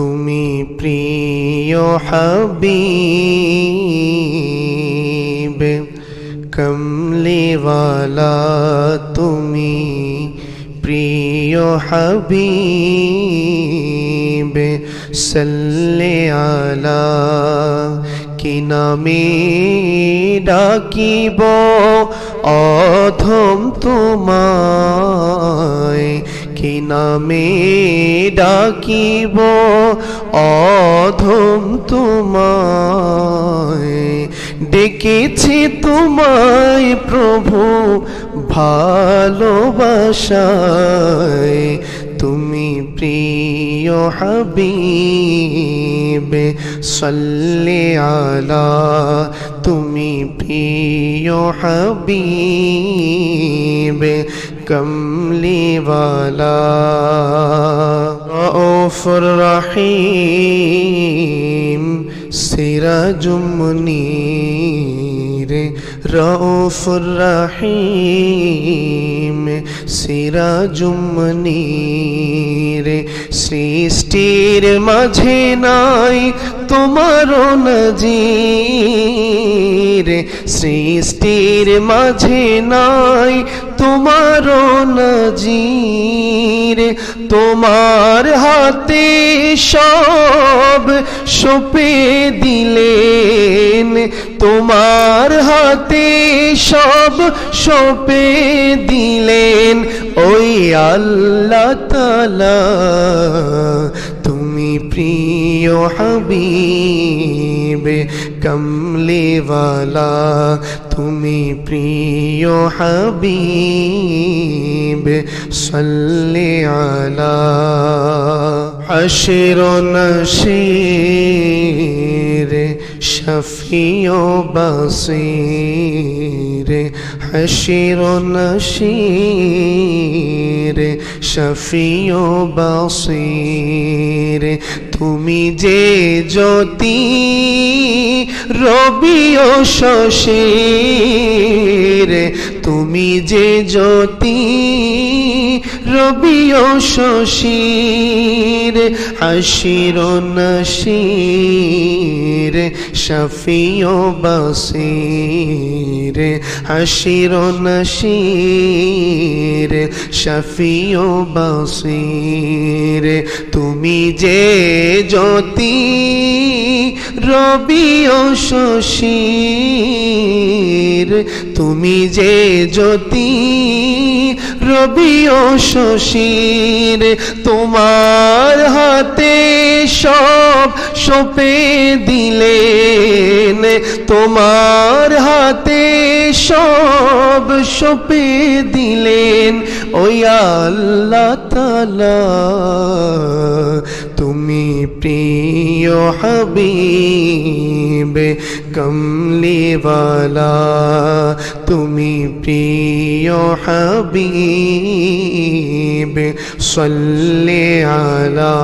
তুমি প্রিয় হাবিব কমলিওয়ালা তুমি প্রিয় হাবিব সাল্লে আলা কি নামে ডাকিব অধম তোমায় কি নামে ডাকিব অধম তোমায়। ডেকেছি তোমায় প্রভু ভালোবাসায়। তুমি প্রিয় হাবিব সাল্লে আলা তুমি প্রিয় হাবিব, কমলিওয়ালা রউফুর রহিম সিরাজুম মুনীর, রউফুর রহিম সিরাজুম মুনীর, সৃষ্টির মাঝে নাই তোমার নজির সৃষ্টির মাঝে নাই তোমার নজির। তোমার হাতে সব সপে দিলেন, তোমার হাতে সব সপে দিলেন। ওই আল্লাহ তালা প্রিয় হাবিব কমলেওয়ালা তুমি প্রিয় হাবিব সাল্লে আলা হাসির নশীর শফিও বাসির হাসির নশীর শফিও বাসির। তুমি যে জ্যোতি রবিও শশীর তুমি যে জ্যোতি রবিও শশীর, হাসির নশীর শফিও বাসির, হাসির নশীর শফিও বাসির। তুমি যে জ্যোতি রবিও শশীর, তুমি যে জ্যোতি রবিও শশীর, তোমার হাতে সব সপে দিলেন। তোমার হাতে সব সপে দিলেন। ওই আল্লাহ তালা তুমি প্রিয় হাবিব কমলিওয়ালা তুমি প্রিয় হাবিব সাল্লে আলা